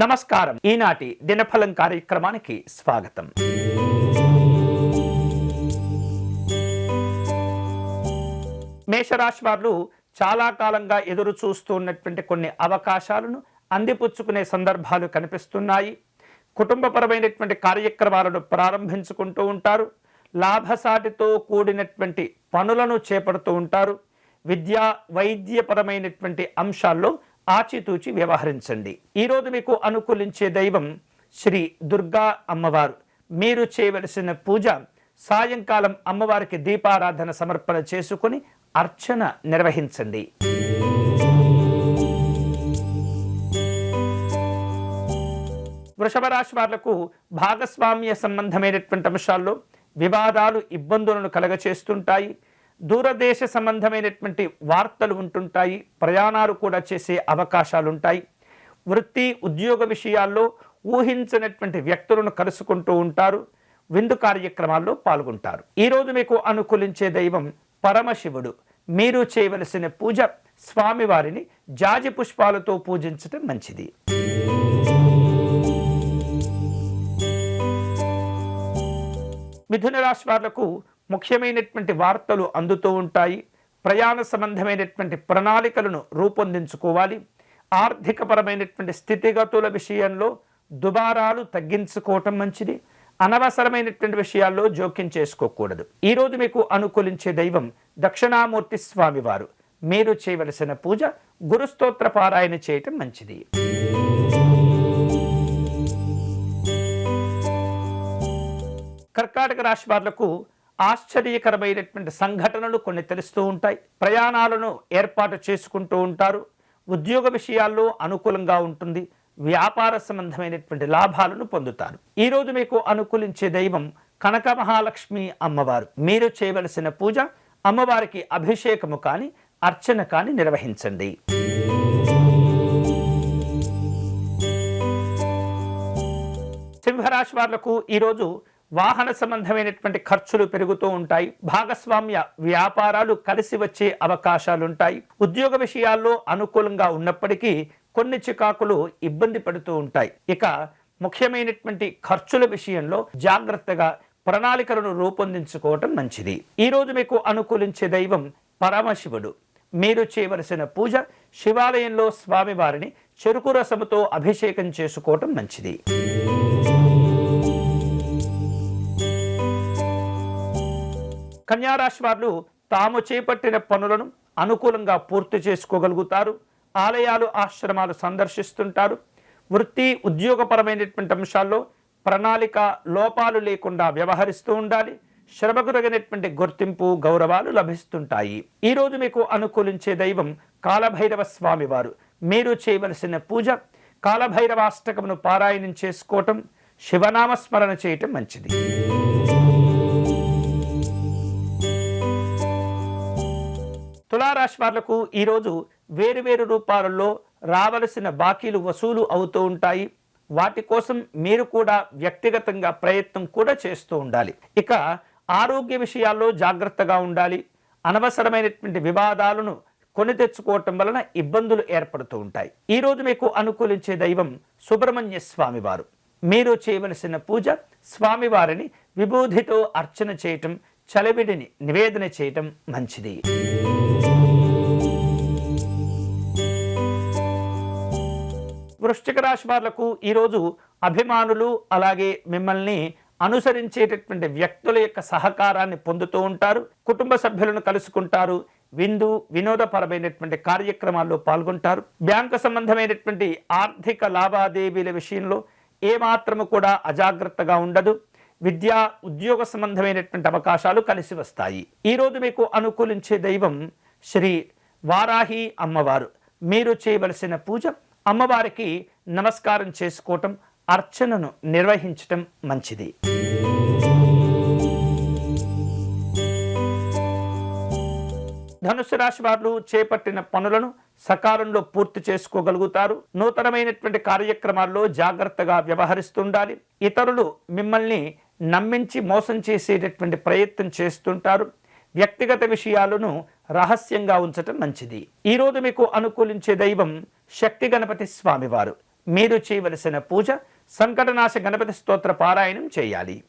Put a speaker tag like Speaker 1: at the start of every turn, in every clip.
Speaker 1: నమస్కారం. ఈనాటి దినఫలం కార్యక్రమానికి స్వాగతం. మేషరాశి వారు చాలా కాలంగా ఎదురు చూస్తూ ఉన్నటువంటి కొన్ని అవకాశాలను అందిపుచ్చుకునే సందర్భాలు కనిపిస్తున్నాయి. కుటుంబపరమైనటువంటి కార్యక్రమాలను ప్రారంభించుకుంటూ ఉంటారు. లాభసాటితో కూడినటువంటి పనులను చేపడుతూ ఉంటారు. విద్యా వైద్యపరమైనటువంటి అంశాల్లో ఆచితూచి వ్యవహరించండి. ఈరోజు మీకు అనుకూలించే దైవం శ్రీ దుర్గా అమ్మవారు. మీరు చేయవలసిన పూజ సాయంకాలం అమ్మవారికి దీపారాధన సమర్పణ చేసుకుని అర్చన నిర్వహించండి. వృషభ రాశి వాళ్ళకు భాగస్వామ్య సంబంధమైనటువంటి అంశాల్లో వివాదాలు ఇబ్బందులను కలగచేస్తుంటాయి. దూరదేశ సంబంధమైనటువంటి వార్తలు ఉంటుంటాయి ప్రయాణాలు కూడా చేసే అవకాశాలు ఉంటాయి వృత్తి ఉద్యోగ విషయాల్లో ఊహించినటువంటి వ్యక్తులను కలుసుకుంటూ ఉంటారు విందు కార్యక్రమాల్లో పాల్గొంటారు. ఈరోజు మీకు అనుకూలించే దైవం పరమశివుడు. మీరు చేయవలసిన పూజ స్వామివారిని జాజి పుష్పాలతో పూజించటం మంచిది. మిథున రాశి వాళ్ళకు ముఖ్యమైనటువంటి వార్తలు అందుతూ ఉంటాయి. ప్రయాణ సంబంధమైనటువంటి ప్రణాళికలను రూపొందించుకోవాలి. ఆర్థికపరమైనటువంటి స్థితిగతుల విషయంలో దుబారాలు తగ్గించుకోవటం మంచిది. అనవసరమైనటువంటి విషయాల్లో జోక్యం చేసుకోకూడదు. ఈరోజు మీకు అనుకూలించే దైవం దక్షిణామూర్తి స్వామివారు. మీరు చేయవలసిన పూజ గురుస్తోత్ర పారాయణ చేయటం మంచిది. కర్కాటక రాశి వాళ్ళకు ఆశ్చర్యకరమైనటువంటి సంఘటనలు కొన్ని తెలుస్తూ ఉంటాయి. ప్రయాణాలను ఏర్పాటు చేసుకుంటూ ఉంటారు. ఉద్యోగ విషయాల్లో అనుకూలంగా ఉంటుంది. వ్యాపార సంబంధమైనటువంటి లాభాలను పొందుతారు. ఈరోజు మీకు అనుకూలించే దైవం కనక మహాలక్ష్మి అమ్మవారు. మీరు చేయవలసిన పూజ అమ్మవారికి అభిషేకము కానీ అర్చన కానీ నిర్వహించండి. సింహరాశి వార్లకు ఈరోజు వాహన సంబంధమైనటువంటి ఖర్చులు పెరుగుతూ ఉంటాయి. భాగస్వామ్య వ్యాపారాలు కలిసి వచ్చే అవకాశాలుంటాయి. ఉద్యోగ విషయాల్లో అనుకూలంగా ఉన్నప్పటికీ కొన్ని చికాకులు ఇబ్బంది పడుతూ ఉంటాయి. ఇక ముఖ్యమైనటువంటి ఖర్చుల విషయంలో జాగ్రత్తగా ప్రణాళికలను రూపొందించుకోవటం మంచిది. ఈరోజు మీకు అనుకూలించే దైవం పరమశివుడు. మీరు చేయవలసిన పూజ శివాలయంలో స్వామివారిని చెరుకు రసముతో అభిషేకం చేసుకోవటం మంచిది. కన్యారాశి వారు తాము చేపట్టిన పనులను అనుకూలంగా పూర్తి చేసుకోగలుగుతారు. ఆలయాలు ఆశ్రమాలు సందర్శిస్తుంటారు. వృత్తి ఉద్యోగపరమైనటువంటి అంశాల్లో ప్రణాళిక లోపాలు లేకుండా వ్యవహరిస్తూ ఉండాలి. శ్రమకు తగినటువంటి గుర్తింపు గౌరవాలు లభిస్తుంటాయి. ఈరోజు మీకు అనుకూలించే దైవం కాలభైరవ స్వామివారు. మీరు చేయవలసిన పూజ కాలభైరవాష్టకమును పారాయణం చేసుకోవటం శివనామస్మరణ చేయటం మంచిది. తులారాశి వాళ్ళకు ఈరోజు వేరువేరు రూపాలలో రావలసిన బాకీలు వసూలు అవుతూ ఉంటాయి. వాటి కోసం మీరు కూడా వ్యక్తిగతంగా ప్రయత్నం కూడా చేస్తూ ఉండాలి. ఇక ఆరోగ్య విషయాల్లో జాగ్రత్తగా ఉండాలి. అనవసరమైనటువంటి వివాదాలను కొని తెచ్చుకోవటం వలన ఇబ్బందులు ఏర్పడుతూ ఉంటాయి. ఈరోజు మీకు అనుకూలించే దైవం సుబ్రహ్మణ్య స్వామివారు. మీరు చేయవలసిన పూజ స్వామివారిని విభూధితో అర్చన చేయటం చలవిడిని నివేదన చేయటం మంచిది. వృశ్చిక రాశి వాళ్ళకు ఈరోజు అభిమానులు అలాగే మిమ్మల్ని అనుసరించేటటువంటి వ్యక్తుల యొక్క సహకారాన్ని పొందుతూ ఉంటారు. కుటుంబ సభ్యులను కలుసుకుంటారు. విందు వినోదపరమైనటువంటి కార్యక్రమాల్లో పాల్గొంటారు. బ్యాంకు సంబంధమైనటువంటి ఆర్థిక లావాదేవీల విషయంలో ఏమాత్రము కూడా అజాగ్రత్తగా ఉండదు. విద్యా ఉద్యోగ సంబంధమైనటువంటి అవకాశాలు కలిసి వస్తాయి. ఈరోజు మీకు అనుకూలించే దైవం శ్రీ వారాహి అమ్మవారు. మీరు చేయవలసిన పూజ అమ్మవారికి నమస్కారం చేసుకోవటం అర్చనను నిర్వహించటం మంచిది. ధనుసు రాశి వారు చేపట్టిన పనులను సకాలంలో పూర్తి చేసుకోగలుగుతారు. నూతనమైనటువంటి కార్యక్రమాల్లో జాగ్రత్తగా వ్యవహరిస్తుండాలి. ఇతరులు మిమ్మల్ని నమ్మించి మోసం చేసేటటువంటి ప్రయత్నం చేస్తుంటారు. వ్యక్తిగత విషయాలను రహస్యంగా ఉంచటం మంచిది. ఈరోజు మీకు అనుకూలించే దైవం శక్తి గణపతి స్వామివారు. మీరు చేయవలసిన పూజ సంకటనాశ గణపతి స్తోత్ర పారాయణం చేయాలి.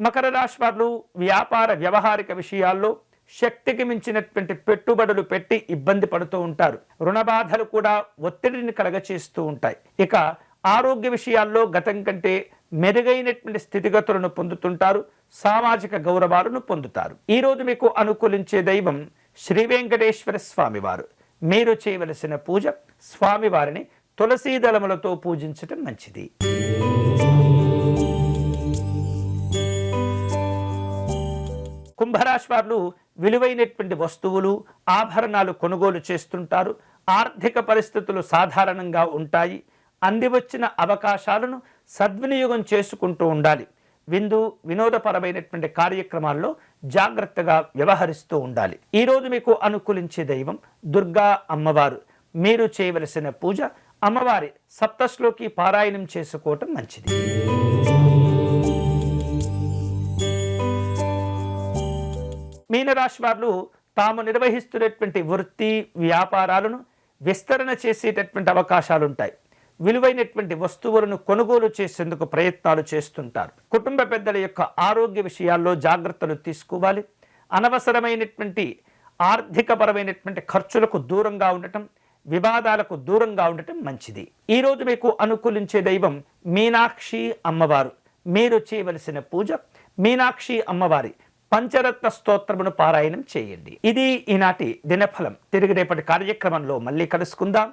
Speaker 1: మకర రాశి వారు వ్యాపార వ్యవహారిక విషయాల్లో శక్తికి మించినటువంటి పెట్టుబడులు పెట్టి ఇబ్బంది పడుతూ ఉంటారు. రుణ బాధలు కూడా ఒత్తిడిని కలగచేస్తూ ఉంటాయి. ఇక ఆరోగ్య విషయాల్లో గతం కంటే మెరుగైనటువంటి స్థితిగతులను పొందుతుంటారు సామాజిక గౌరవాలను పొందుతారు. ఈ రోజు మీకు అనుకూలించే దైవం శ్రీ వెంకటేశ్వర స్వామివారు. మీరు చేయవలసిన పూజ స్వామివారిని తులసీ దళములతో పూజించటం మంచిది. కుంభరాశి వారు విలువైనటువంటి వస్తువులు ఆభరణాలు కొనుగోలు చేస్తుంటారు. ఆర్థిక పరిస్థితులు సాధారణంగా ఉంటాయి. అందివచ్చిన అవకాశాలను సద్వినియోగం చేసుకుంటూ ఉండాలి. విందు వినోదపరమైనటువంటి కార్యక్రమాల్లో జాగ్రత్తగా వ్యవహరిస్తూ ఉండాలి. ఈరోజు మీకు అనుకూలించే దైవం దుర్గా అమ్మవారు. మీరు చేయవలసిన పూజ అమ్మవారి సప్తశ్లోకి పారాయణం చేసుకోవటం మంచిది. మీనరాశి వారు తాము నిర్వహిస్తున్నటువంటి వృత్తి వ్యాపారాలను విస్తరణ చేసేటటువంటి అవకాశాలు ఉంటాయి విలువైనటువంటి వస్తువులను కొనుగోలు చేసేందుకు ప్రయత్నాలు చేస్తుంటారు. కుటుంబ పెద్దల యొక్క ఆరోగ్య విషయాల్లో జాగ్రత్తలు తీసుకోవాలి. అనవసరమైనటువంటి ఆర్థికపరమైనటువంటి ఖర్చులకు దూరంగా ఉండటం వివాదాలకు దూరంగా ఉండటం మంచిది. ఈరోజు మీకు అనుకూలించే దైవం మీనాక్షి అమ్మవారు. మీరు చేయవలసిన పూజ మీనాక్షి అమ్మవారి. పంచరత్న స్తోత్రమును పారాయణం చేయండి. ఇది ఈనాటి దినఫలం. తిరిగి రేపటి కార్యక్రమంలో మళ్ళీ కలుసుకుందాం.